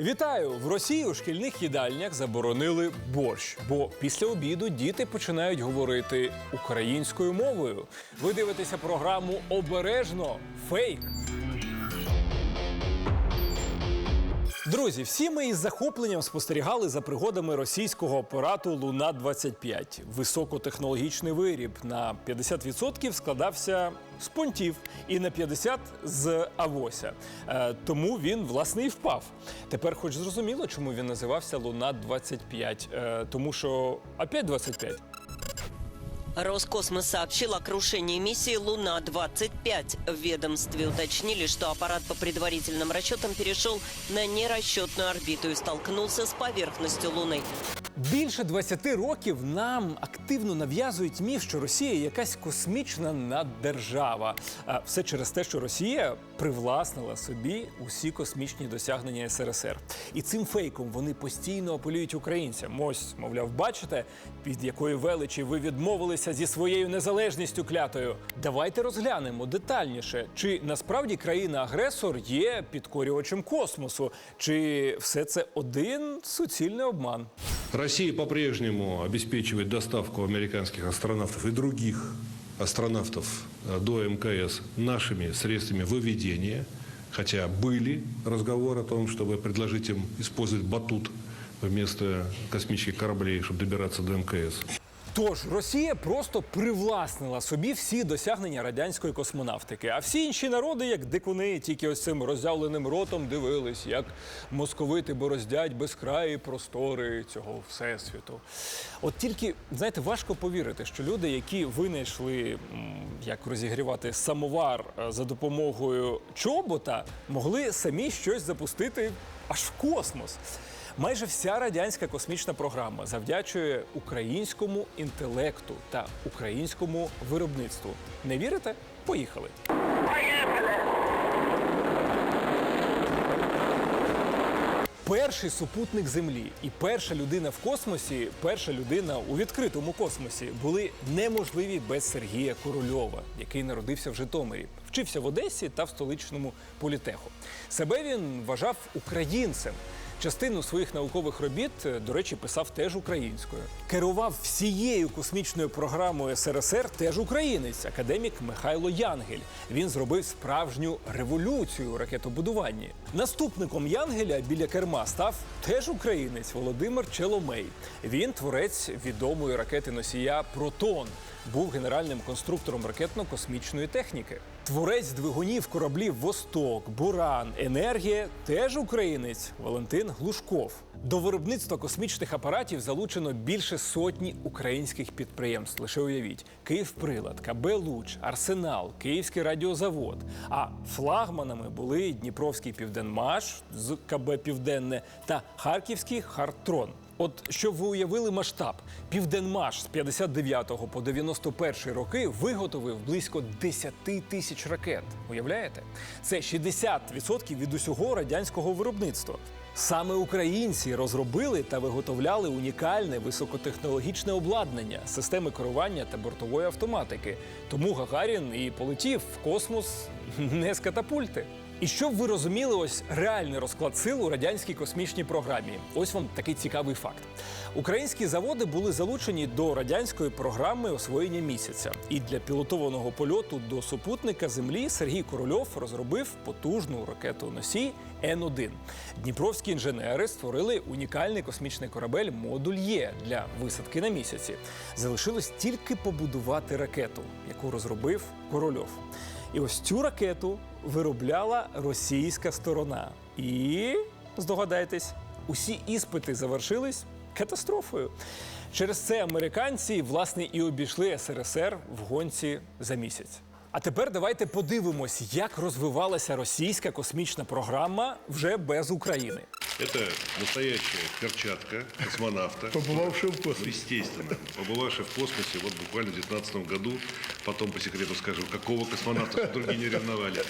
Вітаю! В Росії у шкільних їдальнях заборонили борщ, бо після обіду діти починають говорити українською мовою. Ви дивитеся програму обережно фейк. Друзі, всі ми із захопленням спостерігали за пригодами російського апарату Луна 25 Високотехнологічний виріб на 50% складався з понтів і на 50% з авося. Е, тому він власне і впав. Тепер, хоч зрозуміло, чому він називався Луна 25 Е, тому що опять 25 Роскосмос сообщил о крушении миссии «Луна-25». В ведомстве уточнили, что аппарат по предварительным расчетам перешел на нерасчетную орбиту и столкнулся с поверхностью Луны. Більше 20 років нам активно нав'язують міф, що Росія якась космічна наддержава. Все через те, що Росія привласнила собі усі космічні досягнення СРСР. І цим фейком вони постійно апелюють українцям. Ось, мовляв, бачите, від якої величі ви відмовилися зі своєю незалежністю клятою. Давайте розглянемо детальніше, чи насправді країна-агресор є підкорювачем космосу, чи все це один суцільний обман. Россия по-прежнему обеспечивает доставку американских астронавтов и других астронавтов э, до МКС нашими средствами выведения, хотя были разговоры о том, чтобы предложить им использовать батут вместо космических кораблей, чтобы добираться до МКС. Тож Росія просто привласнила собі всі досягнення радянської космонавтики. А всі інші народи, як дикуни, тільки ось цим роззявленим ротом дивились, як московити бороздять безкраї простори цього всесвіту. От тільки знаєте, важко повірити, що люди, які винайшли як розігрівати самовар е, за допомогою чобота, могли самі щось запустити аж в космос. Майже вся радянська космічна програма завдячує українському інтелекту та українському виробництву. Не вірите? Поїхали. Перший супутник Землі і перша людина в космосі, перша людина у відкритому космосі були неможливі без Сергія Корольова, який народився в Житомирі, вчився в Одесі та в столичному політеху. Себе він вважав українцем. Частину своїх наукових робіт, е, до речі, писав теж українською. Керував всією космічною програмою СРСР теж українець, академік Михайло Янгель. Він зробив справжню революцію у ракетобудуванні. Наступником Янгеля біля керма став теж українець Володимир Челомей. Він творець відомої ракети носія Протон. Був генеральним конструктором ракетно-космічної техніки. Творець двигунів кораблів Восток, Буран, Енергія теж українець Валентин Глушков. До виробництва космічних апаратів залучено більше сотні українських підприємств. Лише уявіть: Київприлад, КБ Луч, Арсенал, Київський радіозавод. А флагманами були Дніпровський Південмаш з КБ Південне та Харківський Хартрон. От щоб ви уявили масштаб, Південмаш з 59 по 91 роки виготовив близько 10 тисяч ракет. Уявляєте? Це 60% від усього радянського виробництва. Саме українці розробили та виготовляли унікальне високотехнологічне обладнання, системи керування та бортової автоматики. Тому Гагарін і полетів в космос не з катапульти. І щоб ви розуміли ось реальний розклад сил у радянській космічній програмі. Ось вам такий цікавий факт. Українські заводи були залучені до радянської програми освоєння місяця. І для пілотованого польоту до супутника Землі Сергій Корольов розробив потужну ракету носій Н-1. Дніпровські інженери створили унікальний космічний корабель Модуль Є для висадки на місяці. Залишилось тільки побудувати ракету, яку розробив Корольов. І ось цю ракету виробляла російська сторона. І здогадайтесь, усі іспити завершились катастрофою. Через це американці власне і обійшли СРСР в гонці за місяць. А тепер давайте подивимось, як розвивалася російська космічна програма вже без України. Это настоящая перчатка космонавта. побывавший в космосе. естественно, побывавший в космосе вот буквально в 2019 году. Потом по секрету скажу, какого космонавта, чтобы другие не ревновали.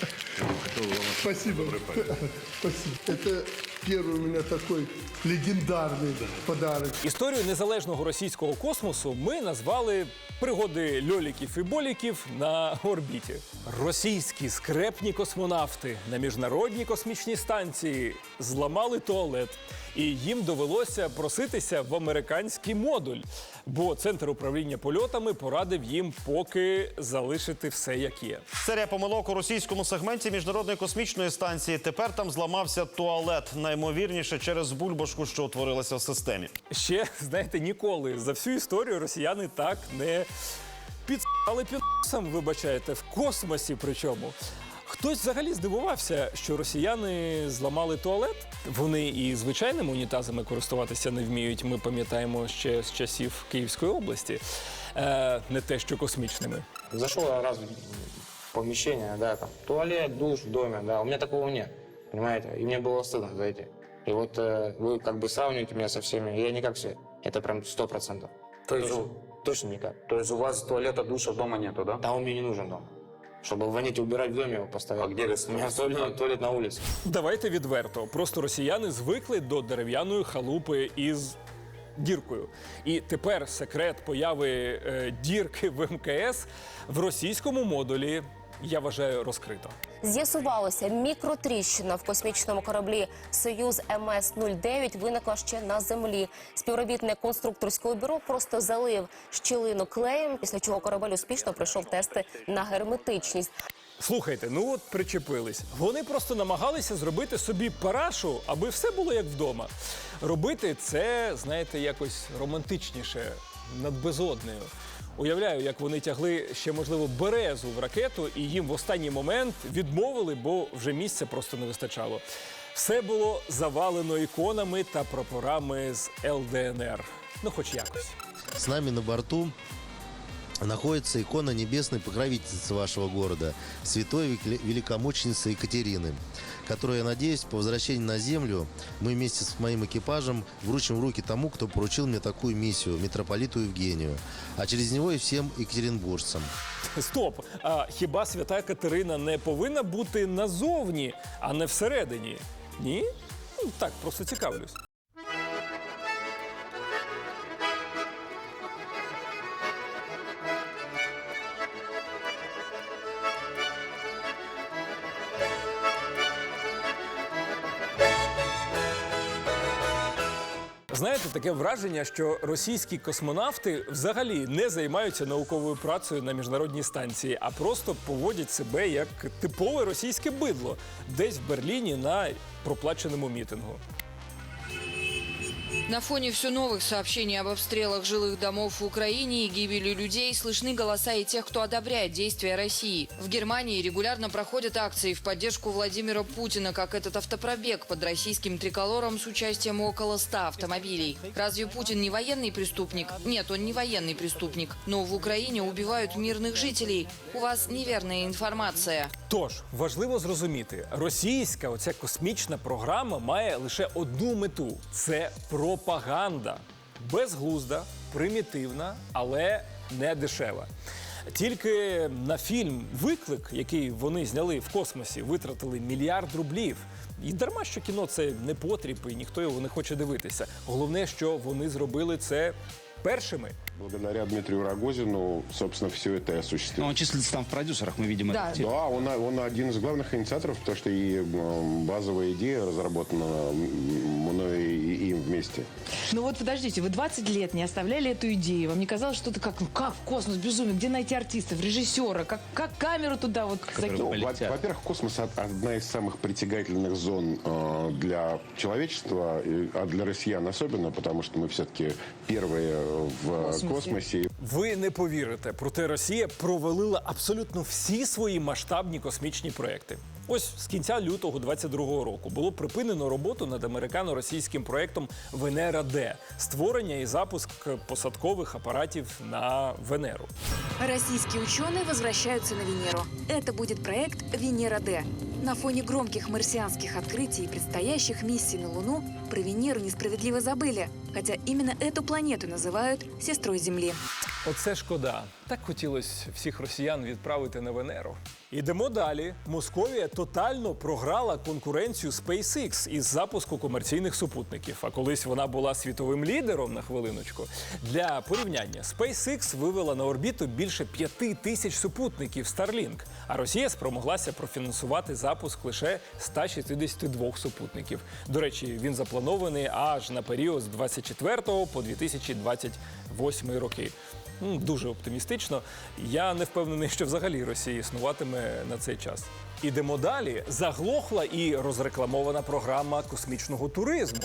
Спасибо. Спасибо. Это первый у меня такой легендарный подарок. Історію незалежного російського космосу ми назвали пригоди льоліків і боліків на орбіті. Російські скрепні космонавти на міжнародній космічній станції зламали туалет. І їм довелося проситися в американський модуль, бо центр управління польотами порадив їм поки залишити все як є. Серія помилок у російському сегменті міжнародної космічної станції. Тепер там зламався туалет. Наймовірніше через бульбашку, що утворилася в системі. Ще знаєте, ніколи за всю історію росіяни так не підсали підсам, вибачаєте, в космосі. Причому хтось взагалі здивувався, що росіяни зламали туалет. Вони і звичайними унітазами користуватися не вміють. Ми пам'ятаємо ще з часів Київської області, е, не те, що космічними. Зашел раз в помещение, да, там, туалет, душ в доме, да, у меня такого нет, понимаете, и мне было стыдно зайти. И вот э, вы как бы сравниваете меня со всеми, я не как все, это прям сто процентов. То есть, Точно, у- точно никак. то есть у вас туалета, душа дома нету, да? Да, он мне не нужен дом. Чтобы вонить и убирать в доме его поставить. А где туалет, туалет на улице. Давайте відверто. Просто росіяни звикли до дерев'яної халупи із діркою. І тепер секрет появи е, дірки в МКС в російському модулі. Я вважаю розкрито. З'ясувалося, мікротріщина в космічному кораблі Союз МС 09 виникла ще на землі. Співробітник конструкторського бюро просто залив щілину клеєм, після чого корабель успішно пройшов тести на герметичність. Слухайте, ну от причепились. Вони просто намагалися зробити собі парашу, аби все було як вдома. Робити це, знаєте, якось романтичніше над безоднею. Уявляю, як вони тягли ще, можливо, березу в ракету, і їм в останній момент відмовили, бо вже місця просто не вистачало. Все було завалено іконами та прапорами з ЛДНР. Ну, хоч якось. С нами на борту находится икона небесной покровительницы вашего города, святой век- великомученицы Екатерины, которую, я надеюсь, по возвращении на землю мы вместе с моим экипажем вручим в руки тому, кто поручил мне такую миссию, митрополиту Евгению, а через него и всем екатеринбуржцам. Стоп! А хіба свята Катерина не повинна бути назовні, а не всередині? Ні? Ну, Так, просто цікавлюсь. Таке враження, що російські космонавти взагалі не займаються науковою працею на міжнародній станції, а просто поводять себе як типове російське бидло десь в Берліні на проплаченому мітингу. На фоне все новых сообщений об обстрелах жилых домов в Украине и гибели людей слышны голоса и тех, кто одобряет действия России. В Германии регулярно проходят акции в поддержку Владимира Путина, как этот автопробег под российским триколором с участием около 100 автомобилей. Разве Путин не военный преступник? Нет, он не военный преступник. Но в Украине убивают мирных жителей. У вас неверная информация. Тож важливо зрозуміти, російська оця космічна програма має лише одну мету це пропаганда. Безглузда, примітивна, але не дешева. Тільки на фільм Виклик, який вони зняли в космосі, витратили мільярд рублів. І дарма, що кіно це не потріб, і ніхто його не хоче дивитися. Головне, що вони зробили це першими. Благодаря Дмитрию Рогозину, собственно, все это и Ну, осуществилось. он числится там в продюсерах, мы видим Да. это. Да, он, он один из главных инициаторов, потому что и базовая идея разработана мной и им вместе. Ну вот подождите, вы 20 лет не оставляли эту идею. Вам не казалось, что это как, ну как в космос, безумие, где найти артистов, режиссера, как, как камеру туда вот закинуть? Ну, во-первых, космос од- одна из самых притягательных зон э, для человечества, и- а для россиян особенно, потому что мы все-таки первые в космосе. космосе. Ви не повірите, проте Росія провалила абсолютно всі свої масштабні космічні проекти. Ось з кінця лютого 22-го року було припинено роботу над американо-російським проектом Венера Д створення і запуск посадкових апаратів на Венеру. Российские ученые возвращаются на Венеру. Это будет проект «Венера-Д». На фоне громких марсианских открытий и предстоящих миссий на Луну про Венеру несправедливо забыли, хотя именно эту планету называют сестрой Земли. Оце шкода. Так хотілося всіх росіян відправити на Венеру. Ідемо далі. Московія тотально програла конкуренцію SpaceX із запуску комерційних супутників. А колись вона була світовим лідером на хвилиночку. Для порівняння SpaceX вивела на орбіту більше п'яти тисяч супутників Starlink, а Росія спромоглася профінансувати запуск лише 162 супутників. До речі, він запланований аж на період з 24 по 2028 роки. Дуже оптимістично. Я не впевнений, що взагалі Росія існуватиме на цей час. Ідемо далі. Заглохла і розрекламована програма космічного туризму.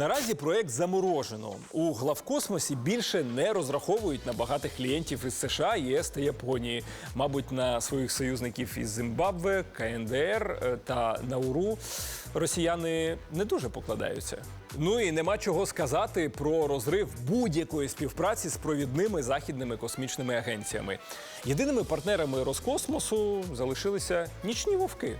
Наразі проект заморожено. У главкосмосі більше не розраховують на багатих клієнтів із США, ЄС та Японії. Мабуть, на своїх союзників із Зимбабве, КНДР е, та Науру росіяни не дуже покладаються. Ну і нема чого сказати про розрив будь-якої співпраці з провідними західними космічними агенціями. Єдиними партнерами Роскосмосу залишилися нічні вовки.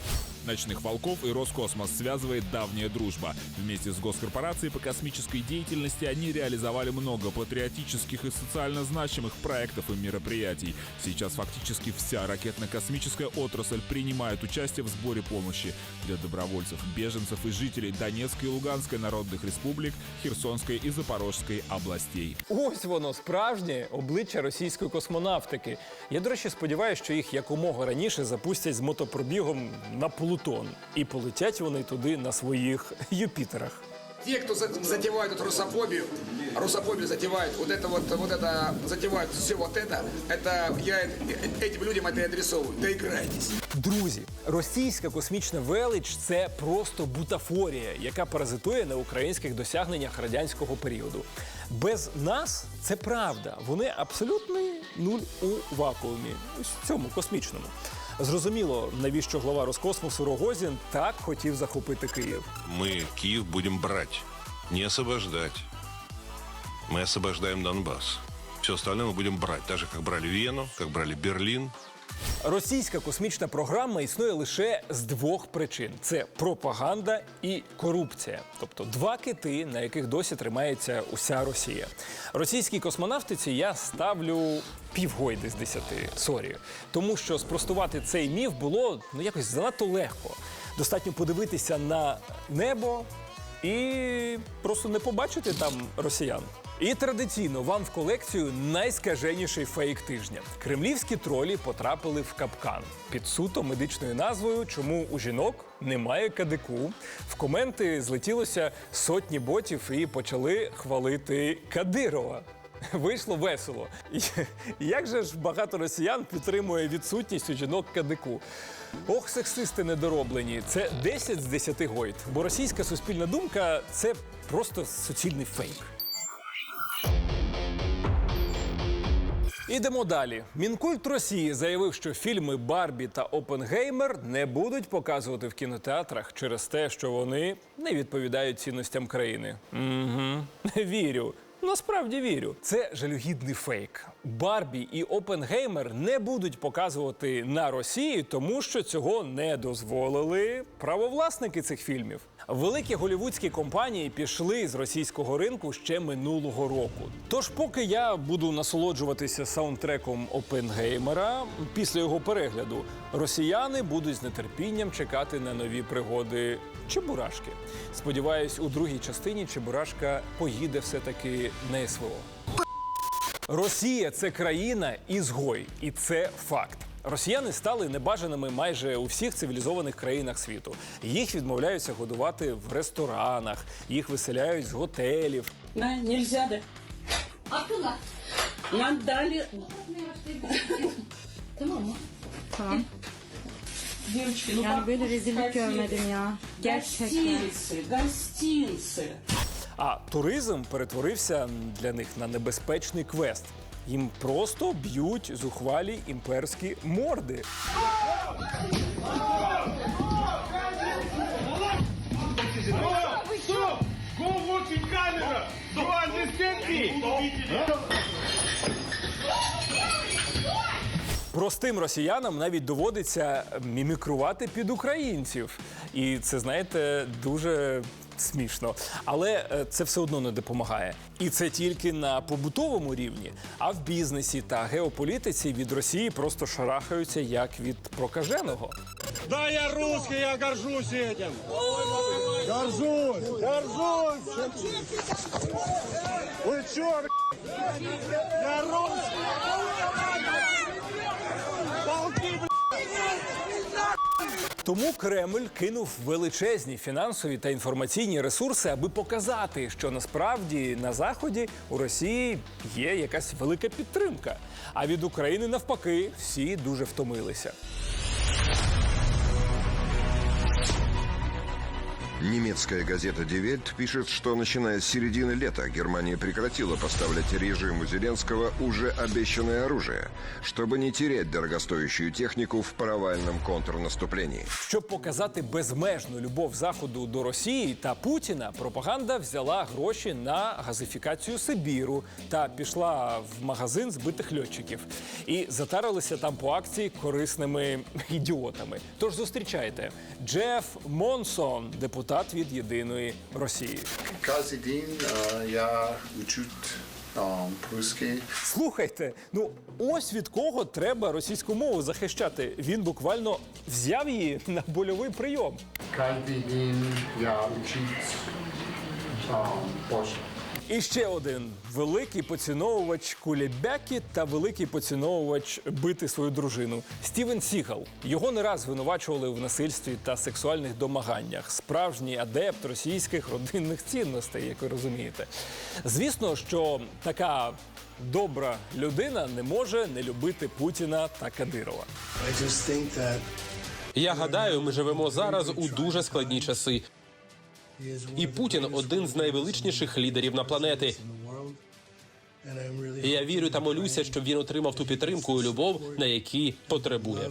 Ночных волков и Роскосмос связывает давняя дружба. Вместе с госкорпорацией по космической деятельности они реализовали много патриотических и социально значимых проектов и мероприятий. Сейчас фактически вся ракетно-космическая отрасль принимает участие в сборе помощи для добровольцев, беженцев и жителей Донецкой и Луганской народных республик, Херсонской и Запорожской областей. Ось воно справжнє обличчя російської космонавтики. Я, до речі, сподіваюся, що їх якомога раніше запустять з мотопробігом на Плутон, і полетять вони туди на своїх Юпітерах Те, кто за- затевают эту русофобию, русофобию затевают, вот это вот, вот это, затевают все вот это, это я э- этим людям это и адресовываю. Доиграйтесь. Друзі, російська космічна велич це просто бутафорія, яка паразитує на українських досягненнях радянського періоду. Без нас це правда. Вони абсолютний нуль у вакуумі, ось в цьому космічному. Зрозуміло, навіщо глава Роскосмосу Рогозін так хотів захопити Київ. Мы Киев будем брать, не освобождать. Мы освобождаем Донбасс. Все остальное мы будем брать, так же, как брали Вену, как брали Берлин. Російська космічна програма існує лише з двох причин: це пропаганда і корупція, тобто два кити, на яких досі тримається уся Росія. Російській космонавтиці я ставлю півгойди з десяти. Сорі, тому що спростувати цей міф було ну якось занадто легко. Достатньо подивитися на небо і просто не побачити там росіян. І традиційно вам в колекцію найскаженіший фейк тижня. Кремлівські тролі потрапили в капкан під суто медичною назвою Чому у жінок немає кадику. В коменти злетілося сотні ботів і почали хвалити Кадирова. Вийшло весело. Як же ж багато росіян підтримує відсутність у жінок кадику? Ох, сексисти недороблені. Це 10 з 10 гойд. Бо російська суспільна думка це просто суцільний фейк. Ідемо далі. Мінкульт Росії заявив, що фільми Барбі та Опенгеймер не будуть показувати в кінотеатрах через те, що вони не відповідають цінностям країни. Угу. Вірю. Насправді вірю. Це жалюгідний фейк. Барбі і Опенгеймер не будуть показувати на Росії, тому що цього не дозволили правовласники цих фільмів. Великі голівудські компанії пішли з російського ринку ще минулого року. Тож, поки я буду насолоджуватися саундтреком Опенгеймера після його перегляду, росіяни будуть з нетерпінням чекати на нові пригоди Чебурашки. Сподіваюсь, у другій частині Чебурашка поїде все-таки на СВО. Росія це країна ізгой, і це факт. Росіяни стали небажаними майже у всіх цивілізованих країнах світу. Їх відмовляються годувати в ресторанах, їх виселяють з готелів. Да, нельзя, да. А куда? Нам дали... Ты мама? Девочки, ну Yani böyle rezillik görmedim ya. Gerçekten. Гостинцы, гостинцы. А туризм перетворився для них на небезпечний квест. Їм просто б'ють зухвалі імперські морди. Простим росіянам навіть доводиться мімікрувати під українців. І це, знаєте, дуже смішно. Але е, це все одно не допомагає. І це тільки на побутовому рівні. А в бізнесі та геополітиці від Росії просто шарахаються як від прокаженого. Да, я русский, я горжусь этим. Горжусь, горжусь. Вы чё, б***ь? Я русский. Тому Кремль кинув величезні фінансові та інформаційні ресурси, аби показати, що насправді на заході у Росії є якась велика підтримка. А від України навпаки всі дуже втомилися. Немецкая газета «Die Welt» пишет, что начиная с середины лета Германия прекратила поставлять режиму Зеленского уже обещанное оружие, чтобы не терять дорогостоящую технику в провальном контрнаступлении. Щоб показати безмежну любов Заходу до Росії та Путіна, пропаганда взяла гроші на газифікацію Сибіру та пішла в магазин збитих льотчиків. І затарилися там по акції корисними ідіотами. Тож зустрічайте Джеф Монсон, депутат від єдиної Росії. Кожен день я учу е, русский. Слухайте, ну ось від кого треба російську мову захищати. Він буквально взяв її на больовий прийом. Кожен день я учу е, Польщу. І ще один великий поціновувач кулебяки та великий поціновувач бити свою дружину Стівен Сігал. Його не раз звинувачували в насильстві та сексуальних домаганнях. Справжній адепт російських родинних цінностей, як ви розумієте. Звісно, що така добра людина не може не любити Путіна та Кадирова. Я гадаю, ми живемо зараз у дуже складні часи. І Путін один з найвеличніших лідерів на планети. І я вірю та молюся, щоб він отримав ту підтримку і любов, на які потребує.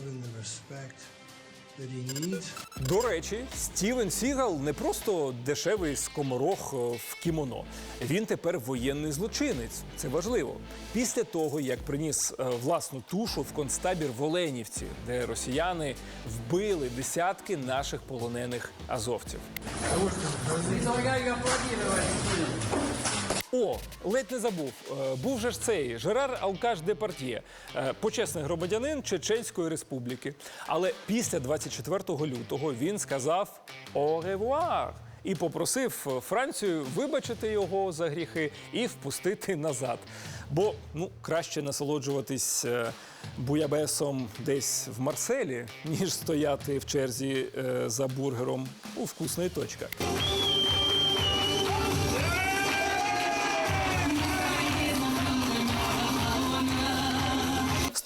До речі, Стівен Сігал не просто дешевий скоморох е, в кімоно. Він тепер воєнний злочинець. Це важливо. Після того, як приніс е, власну тушу в концтабір в Оленівці, де росіяни вбили десятки наших полонених азовців. О, ледь не забув. Е, Був же ж цей Жерар Алкаш Департьє, е, почесний громадянин Чеченської республіки. Але після 24 лютого він сказав «Au і попросив Францію вибачити його за гріхи і впустити назад. Бо ну краще насолоджуватись е, буябесом десь в Марселі, ніж стояти в черзі за бургером у вкусної точка.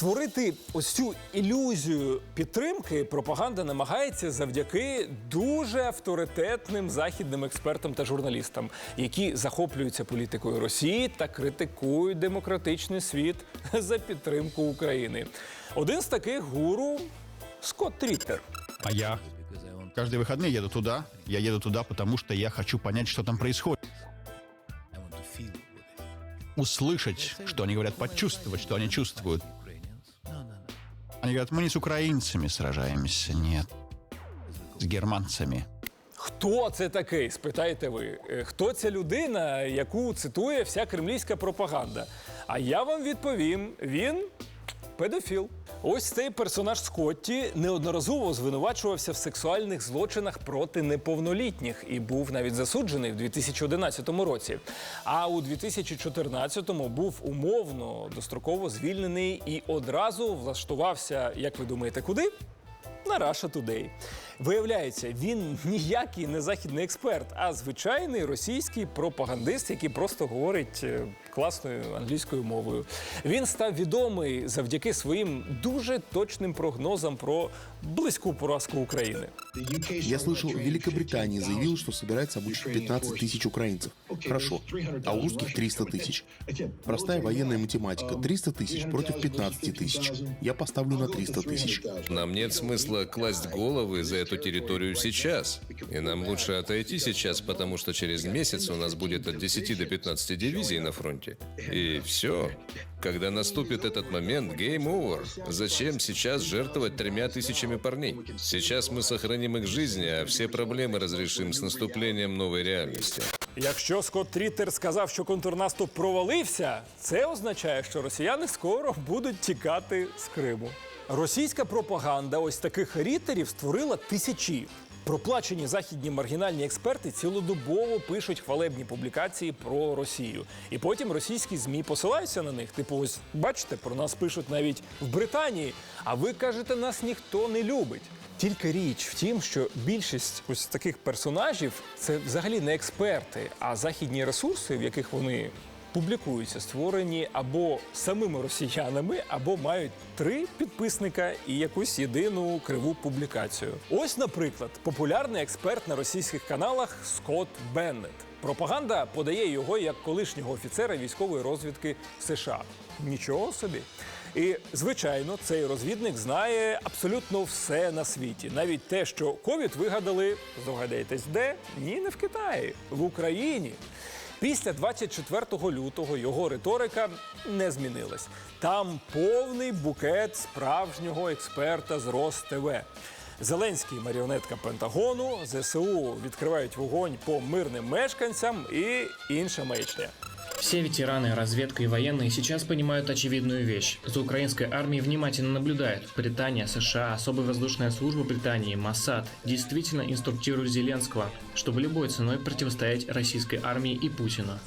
Створити ось цю ілюзію підтримки пропаганда намагається завдяки дуже авторитетним західним експертам та журналістам, які захоплюються політикою Росії та критикують демократичний світ за підтримку України. Один з таких гуру Скотт Тріттер. А я? Каждые выходные еду туда. Я еду туда, потому что я хочу понять, что там происходит. Услышать, что они говорят, почувствовать, что они чувствуют. Говорят, мы не с украинцами сражаемся, нет. С германцами. Хто це такий? Спитаєте ви. Е, Хто ця людина, яку цитує вся кремлівська пропаганда? А я вам відповім: він педофіл. Ось цей персонаж Скотті неодноразово звинувачувався в сексуальних злочинах проти неповнолітніх і був навіть засуджений в 2011 році. А у 2014-му був умовно достроково звільнений і одразу влаштувався, як ви думаєте, куди? на Russia Today. Виявляється, він ніякий не західний експерт, а звичайний російський пропагандист, який просто говорить е, класною англійською мовою. Він став відомий завдяки своїм дуже точним прогнозам про близьку поразку України. Я слышал, Великобритания заявила, что собирается обучить 15 тысяч украинцев. Хорошо. А у русских 300 тысяч. Простая военная математика. 300 тысяч против 15 тысяч. Я поставлю на 300 тысяч. Нам нет смысла класть головы за эту территорию сейчас. И нам лучше отойти сейчас, потому что через месяц у нас будет от 10 до 15 дивизий на фронте. И все. Когда наступит этот момент, game over. Зачем сейчас жертвовать тремя тысячами парней? Сейчас мы сохраним их жизни, а все проблемы разрешим с наступлением новой реальности. Якщо Скотт Тріттер сказав, що контрнаступ провалився, це означає, що росіяни скоро будуть тікати з Криму. Російська пропаганда ось таких рітерів створила тисячі. Проплачені західні маргінальні експерти цілодобово пишуть хвалебні публікації про Росію. І потім російські ЗМІ посилаються на них. Типу, ось бачите, про нас пишуть навіть в Британії. А ви кажете, нас ніхто не любить. Тільки річ в тім, що більшість ось таких персонажів це взагалі не експерти, а західні ресурси, в яких вони публікуються, створені або самими росіянами, або мають три підписника і якусь єдину криву публікацію. Ось, наприклад, популярний експерт на російських каналах Скотт Беннет. Пропаганда подає його як колишнього офіцера військової розвідки США. Нічого собі. І звичайно, цей розвідник знає абсолютно все на світі, навіть те, що ковід вигадали, здогадаєтесь, де ні, не в Китаї, в Україні. Після 24 лютого його риторика не змінилась. Там повний букет справжнього експерта з РосТВ. Зеленський маріонетка Пентагону, ЗСУ відкривають вогонь по мирним мешканцям і інша маячня. Все ветераны, разведка и военные сейчас понимают очевидную вещь. За украинской армией внимательно наблюдают. Британия, США, особая воздушная служба Британии, Моссад действительно инструктируют Зеленского, чтобы любой ценой противостоять российской армии и Путину.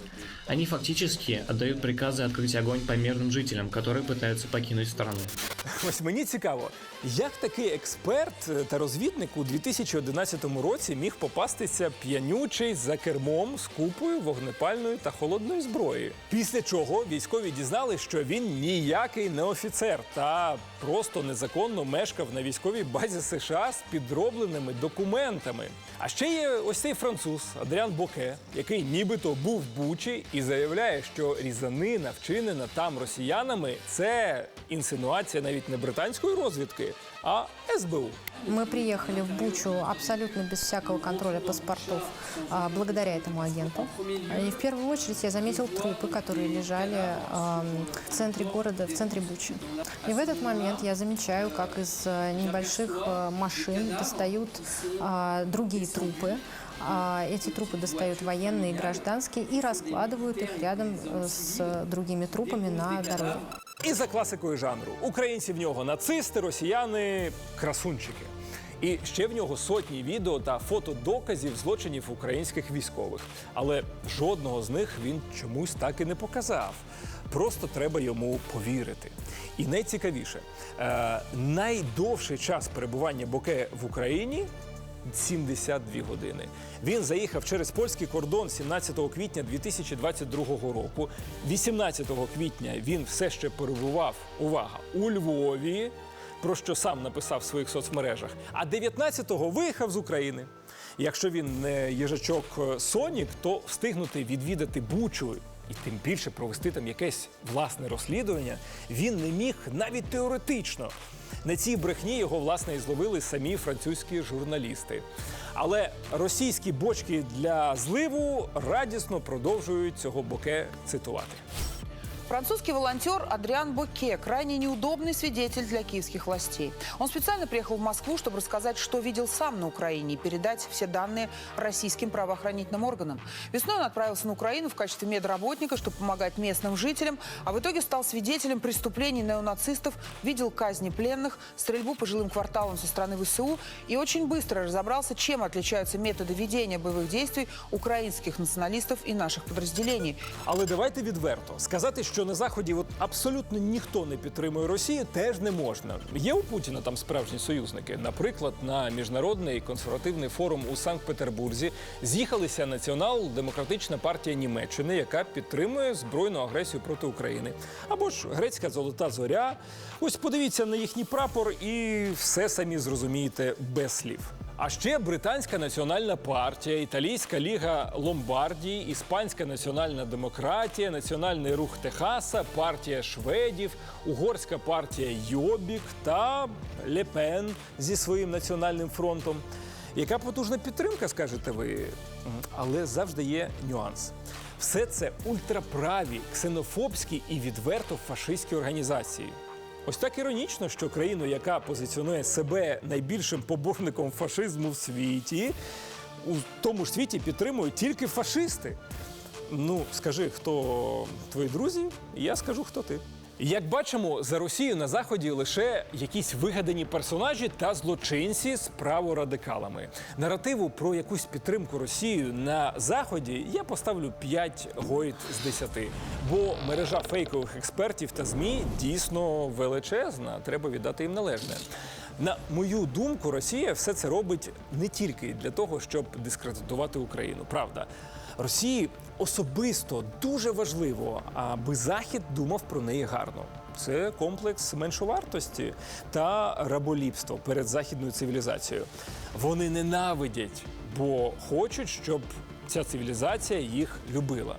Они фактически отдают приказы открыть огонь по мирным жителям, которые пытаются покинуть страну. Ось мені цікаво, як такий експерт е, та розвідник у 2011 році міг попастися п'янючий за кермом з купою вогнепальної та холодної зброї. Після чого військові дізнали, що він ніякий не офіцер та просто незаконно мешкав на військовій базі США з підробленими документами. А ще є ось цей француз Адріан Боке, який нібито був в Бучі і заявляє, що різанина, вчинена там росіянами, це інсинуація навіть не британської розвідки, а СБУ. Мы приехали в Бучу абсолютно без всякого контроля паспортов а, благодаря этому агенту. И в первую очередь я заметил трупы, которые лежали ам, в центре города, в центре Бучи. И в этот момент я замечаю, как из э, небольших э, машин достают а, другие трупы. А, Эти трупы достают военные и гражданские и раскладывают их рядом э, с другими трупами на дороге. І за класикою жанру українці в нього нацисти, росіяни красунчики. І ще в нього сотні відео та фотодоказів злочинів українських військових. Але жодного з них він чомусь так і не показав. Просто треба йому повірити. І найцікавіше, е, найдовший час перебування Боке в Україні 72 години. Він заїхав через польський кордон 17 квітня 2022 року. 18 квітня він все ще перебував, увага, у Львові, про що сам написав в своїх соцмережах. А 19-го виїхав з України. Якщо він не їжачок е, Сонік, то встигнути відвідати Бучу і тим більше провести там якесь власне розслідування він не міг навіть теоретично. На цій брехні його власне і зловили самі французькі журналісти. Але російські бочки для зливу радісно продовжують цього боке цитувати. Французский волонтер Адриан Боке – крайне неудобный свидетель для киевских властей. Он специально приехал в Москву, чтобы рассказать, что видел сам на Украине и передать все данные российским правоохранительным органам. Весной он отправился на Украину в качестве медработника, чтобы помогать местным жителям, а в итоге стал свидетелем преступлений неонацистов, видел казни пленных, стрельбу по жилым кварталам со стороны ВСУ и очень быстро разобрался, чем отличаются методы ведения боевых действий украинских националистов и наших подразделений. Але давайте відверто сказати, що на заході от абсолютно ніхто не підтримує Росію, теж не можна. Є у Путіна там справжні союзники. Наприклад, на міжнародний консервативний форум у Санкт-Петербурзі з'їхалися Націонал-демократична партія Німеччини, яка підтримує збройну агресію проти України, або ж грецька золота зоря. Ось подивіться на їхній прапор, і все самі зрозумієте без слів. А ще британська національна партія, італійська ліга Ломбардії, іспанська національна демократія, національний рух Техаса, партія шведів, угорська партія Йобік та Лепен зі своїм національним фронтом. Яка потужна підтримка, скажете ви? Але завжди є нюанс. Все це ультраправі, ксенофобські і відверто фашистські організації. Ось так іронічно, що країну, яка позиціонує себе найбільшим поборником фашизму в світі, у тому ж світі підтримують тільки фашисти. Ну, скажи, хто твої друзі, і я скажу, хто ти. Як бачимо, за Росію на заході лише якісь вигадані персонажі та злочинці з праворадикалами. Наративу про якусь підтримку Росію на заході я поставлю 5 гойд з 10. Бо мережа фейкових експертів та змі дійсно величезна. Треба віддати їм належне. На мою думку, Росія все це робить не тільки для того, щоб дискредитувати Україну. Правда, Росії особисто дуже важливо, аби Захід думав про неї гарно. Це комплекс меншовартості та раболіпства перед західною цивілізацією. Вони ненавидять, бо хочуть, щоб ця цивілізація їх любила.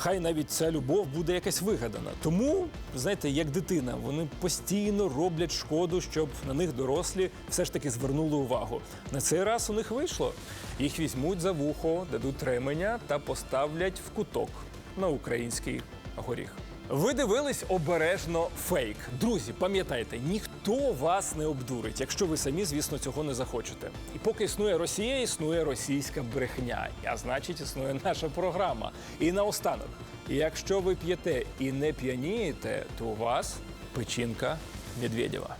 Хай навіть ця любов буде якась вигадана. Тому, знаєте, як дитина, вони постійно роблять шкоду, щоб на них дорослі все ж таки звернули увагу. На цей раз у них вийшло. Їх візьмуть за вухо, дадуть ременя та поставлять в куток на український горіх. Ви дивились обережно фейк. Друзі, пам'ятайте, ніхто вас не обдурить, якщо ви самі, звісно, цього не захочете. І поки існує Росія, існує російська брехня. А значить, існує наша програма. І наостанок, якщо ви п'єте і не п'янієте, то у вас печінка Медведєва.